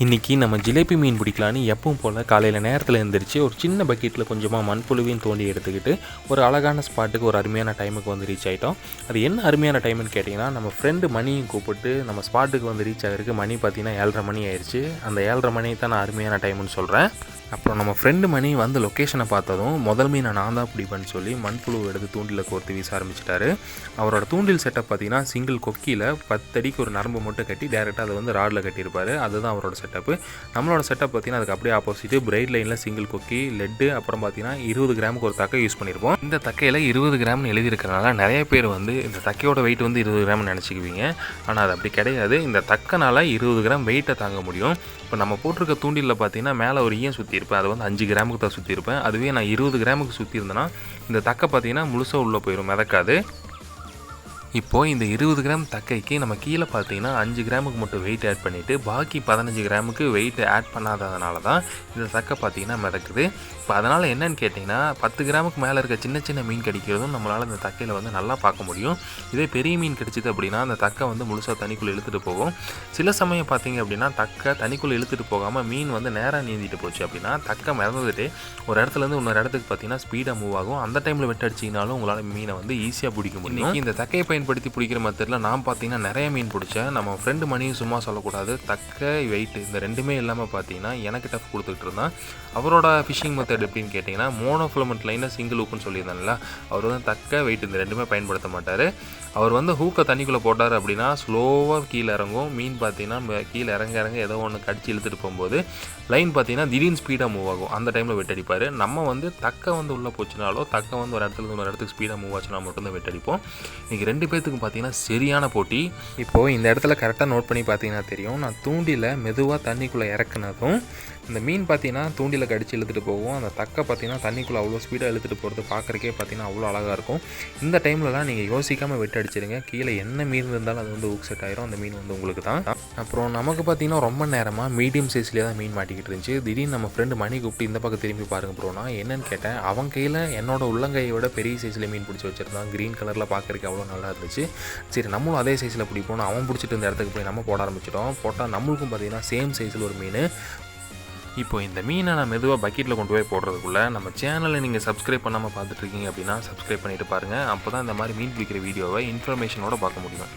இன்றைக்கி நம்ம ஜிலேபி மீன் பிடிக்கலான்னு எப்பவும் போல் காலையில் நேரத்தில் எழுந்திரிச்சு ஒரு சின்ன பக்கெட்டில் கொஞ்சமாக மண்புழுவையும் தோண்டி எடுத்துக்கிட்டு ஒரு அழகான ஸ்பாட்டுக்கு ஒரு அருமையான டைமுக்கு வந்து ரீச் ஆகிட்டோம் அது என்ன அருமையான டைம்னு கேட்டிங்கன்னா நம்ம ஃப்ரெண்டு மணியும் கூப்பிட்டு நம்ம ஸ்பாட்டுக்கு வந்து ரீச் ஆகிறதுக்கு மணி பார்த்தீங்கன்னா ஏழரை மணி ஆயிடுச்சு. அந்த ஏழரை மணி தான் நான் அருமையான டைம்னு சொல்கிறேன் அப்புறம் நம்ம ஃப்ரெண்டு மணி வந்து லொக்கேஷனை பார்த்ததும் முதல் மீனை நான் தான் பிடிப்பேன்னு சொல்லி மண்புழு எடுத்து தூண்டில் கோர்த்து வீச ஆரம்பிச்சிட்டாரு. அவரோட தூண்டில் செட்டப் பார்த்தீங்கன்னா சிங்கிள் கொக்கியில் பத்தடிக்கு ஒரு நரம்பு மட்டும் கட்டி டேரெக்டாக அதை வந்து ராடில் கட்டியிருப்பார். அதுதான் அவரோட செட்டப்பு நம்மளோட செட்டப் பார்த்தீங்கன்னா அதுக்கு அப்படியே ஆப்போசிட் பிரைட் லைனில் சிங்கிள் கொக்கி லெட்டு அப்புறம் பார்த்தீங்கன்னா இருபது கிராமுக்கு ஒரு தக்கை யூஸ் பண்ணியிருப்போம். இந்த தக்கையில் இருபது கிராம்னு எழுதியிருக்கிறனால நிறைய பேர் வந்து இந்த தக்கையோட வெயிட் வந்து இருபது கிராம்னு நினச்சிக்குவீங்க. ஆனால் அது அப்படி கிடையாது. இந்த தக்கனால் இருபது கிராம் வெயிட்டை தாங்க முடியும். இப்போ நம்ம போட்டிருக்க தூண்டிலில் பார்த்தீங்கன்னா மேலே ஒரு ஈயம் இருப்பேன் அது வந்து அஞ்சு கிராமுக்கு தான் சுற்றியிருப்பேன் அதுவே நான் இருபது கிராமுக்கு சுற்றியிருந்தேன்னா இந்த தக்கை பார்த்தீங்கன்னா முழுசாக உள்ளே போயிடும் மிதக்காது. இப்போது இந்த இருபது கிராம் தக்கைக்கு நம்ம கீழே பார்த்தீங்கன்னா அஞ்சு கிராமுக்கு மட்டும் வெயிட் ஆட் பண்ணிவிட்டு பாக்கி பதினஞ்சு கிராமுக்கு வெயிட் ஆட் பண்ணாததுனால தான் இந்த தக்கை பார்த்தீங்கன்னா மிதக்குது. இப்போ அதனால் என்னென்னு கேட்டிங்கன்னா பத்து கிராமுக்கு மேலே இருக்க சின்ன சின்ன மீன் கிடைக்கிறதும் நம்மளால் இந்த தக்கையில் வந்து நல்லா பார்க்க முடியும். இதே பெரிய மீன் கிடைச்சிது அப்படின்னா அந்த தக்கை வந்து முழுசாக தண்ணிக்குள்ளே இழுத்துட்டு போகும். சில சமயம் பார்த்தீங்க அப்படின்னா தக்கை தண்ணிக்குள்ளே இழுத்துட்டு போகாமல் மீன் வந்து நேராக நீந்திட்டு போச்சு அப்படின்னா தக்கை மிதந்துட்டு ஒரு இடத்துலேருந்து இன்னொரு இடத்துக்கு பார்த்தீங்கன்னா ஸ்பீடாக மூவ் ஆகும். அந்த டைமில் வெட்டடிச்சிங்கனாலும் உங்களால் மீனை வந்து ஈஸியாக பிடிக்க முடியும். இந்த தக்கையை பயன்படுத்தி பிடிக்கிற மெத்தடில் நான் பார்த்தீங்கன்னா நிறைய மீன் பிடிச்சேன். நம்ம ஃப்ரெண்டு மணியும் சும்மா சொல்லக்கூடாது. தக்க வெயிட் இந்த ரெண்டுமே இல்லாமல் பார்த்தீங்கன்னா எனக்கு டஃப் கொடுத்துட்டு இருந்தான். அவரோட ஃபிஷிங் மெத்தட் எப்படின்னு கேட்டிங்கன்னா மோனோஃபிலமெண்ட் லைனாக லைனில் சிங்கிள் ஹூக்குன்னு சொல்லியிருந்தாங்கல்ல அவர் வந்து தக்க வெயிட் இந்த ரெண்டுமே பயன்படுத்த மாட்டார். அவர் வந்து ஹூக்கை தண்ணிக்குள்ளே போட்டார் அப்படின்னா ஸ்லோவாக கீழே இறங்கும். மீன் பார்த்தீங்கன்னா கீழே இறங்க இறங்க ஏதோ ஒன்று கடிச்சு இழுத்துட்டு போகும்போது லைன் பார்த்தீங்கன்னா திடீர்னு ஸ்பீடாக மூவ் ஆகும். அந்த டைமில் வெட்டடிப்பார் நம்ம வந்து தக்க வந்து உள்ளே போச்சுனாலோ தக்க வந்து ஒரு இடத்துல ஒரு இடத்துக்கு ஸ்பீடாக மூவ் ஆச்சுனா மட்டும்தான் வெட்டடிப்போம் இன்றைக்கி ரெண்டு பேர்த்துக்கும் பார்த்தீங்கன்னா சரியான போட்டி. இப்போது இந்த இடத்துல கரெக்டாக நோட் பண்ணி பார்த்தீங்கன்னா தெரியும். நான் தூண்டியில் மெதுவாக தண்ணிக்குள்ளே இறக்குனதும் இந்த மீன் பார்த்தீங்கன்னா தூண்டியில் கடிச்சு இழுத்துட்டு போகும். அந்த தக்கை பார்த்தீங்கன்னா தண்ணிக்குள்ளே அவ்வளோ ஸ்பீடாக இழுத்துட்டு போகிறது பார்க்குறக்கே பார்த்தீங்கன்னா அவ்வளோ அழகாக இருக்கும். இந்த டைம்லலாம் நீங்கள் யோசிக்காமல் வெட்டு அடிச்சிருங்க கீழே என்ன மீன் இருந்தாலும் அது வந்து ஊக் செட் ஆயிரும். அந்த மீன் வந்து உங்களுக்கு தான் அப்புறம் நமக்கு பார்த்தீங்கன்னா ரொம்ப நேரமாக மீடியம் சைஸ்லேயே தான் மீன் மாட்டிக்கிட்டு இருந்துச்சு. திடீர்னு நம்ம ஃப்ரெண்டு மணி கூப்பிட்டு இந்த பக்கம் திரும்பி பாருங்க ப்ரோ நான் என்னன்னு கேட்டேன். அவன் கையில் என்னோட உள்ளங்கையை விட பெரிய சைஸில் மீன் பிடிச்சி வச்சிருந்தான். க்ரீன் கலரில் பார்க்குறதுக்கு அவ்வளோ நல்லா இருந்துச்சு. சரி நம்மளும் அதே சைஸில் பிடிப்போம். அவன் பிடிச்சிட்டு இருந்த இடத்துக்கு போய் நம்ம போட ஆரம்பிச்சிட்டோம். போட்டால் நம்மளுக்கும் பார்த்தீங்கன்னா சேம் சைஸில் ஒரு மீன். இப்போ இந்த மீனை நான் மெதுவாக பக்கெட்டில் கொண்டு போய் போடுறதுக்குள்ள நம்ம சேனலை நீங்கள் சப்ஸ்கிரைப் பண்ணாமல் பார்த்துட்டு இருக்கீங்க அப்படின்னா சப்ஸ்கிரைப் பண்ணிட்டு பாருங்கள் அப்போ தான் இந்த மாதிரி மீன் பிடிக்கிற வீடியோவை இன்ஃபர்மேஷனோட பார்க்க முடியும்.